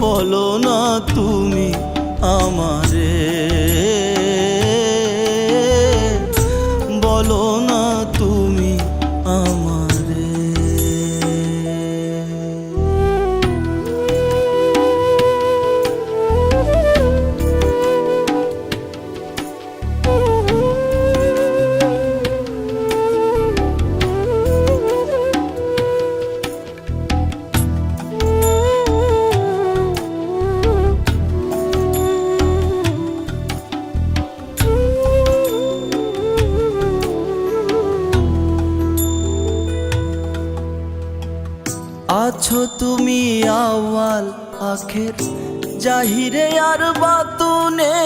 বলো না তুমি আমারে আছো তুমি আওয়াল আখের। জাহিরে আর বাতুনে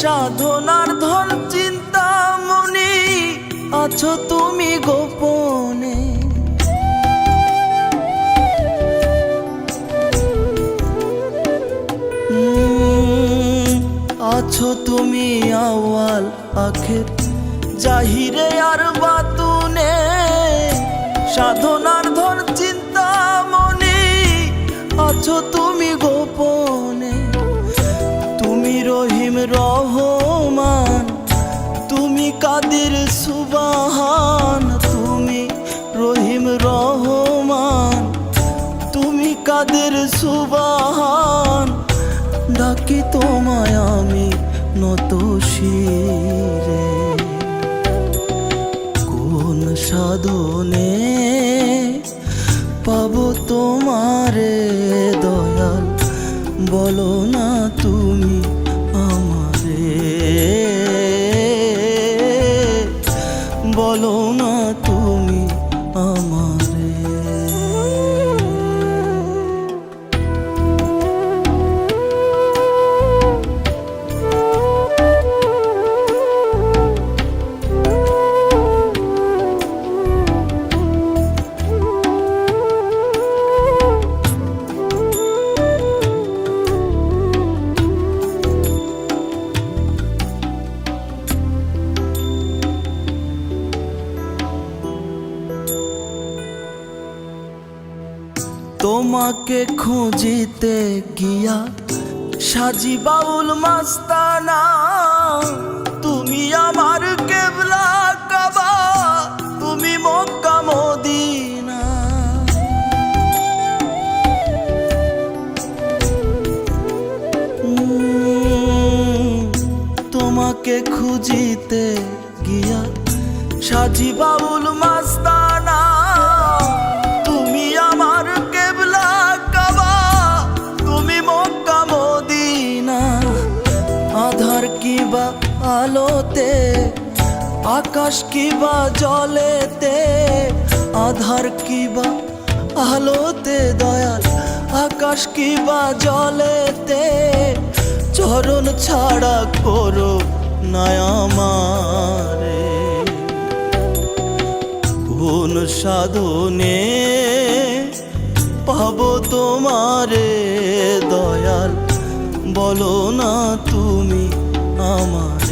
সাধনার ধন চিন্তা মনি আছো তুমি গোপনে। আছো তুমি আওয়াল আখের। জাহিরে আর বাতুনে সাধনার আছো তুমি গোপনে। তুমি রহিম রহমান, তুমি কাদের সুবাহান, তুমি রহিম রহমান, তুমি কাদের সুবাহান। ডাকি তোমায় আমি নত শিরে কোন সাধনে পাবো তোমারে? বলো না তুমি। তোমাকে খুঁজিতে গিয়া সাজি বাউল মাস্তানা, তুমি আমার কেবলা কাবা, তুমি মক্কা মদিনা। তোমাকে খুঁজিতে গিয়া সাজি বাউল মাস্তানা আকাশ কিবা জলেতে, আধার কিবা আলোতে দয়াল। আকাশ কিবা জলেতে, চরণ ছাড়া করো নয়ামারে কোন সাধনে পাবো তোমারে দয়াল? বলো না তুমি আমারে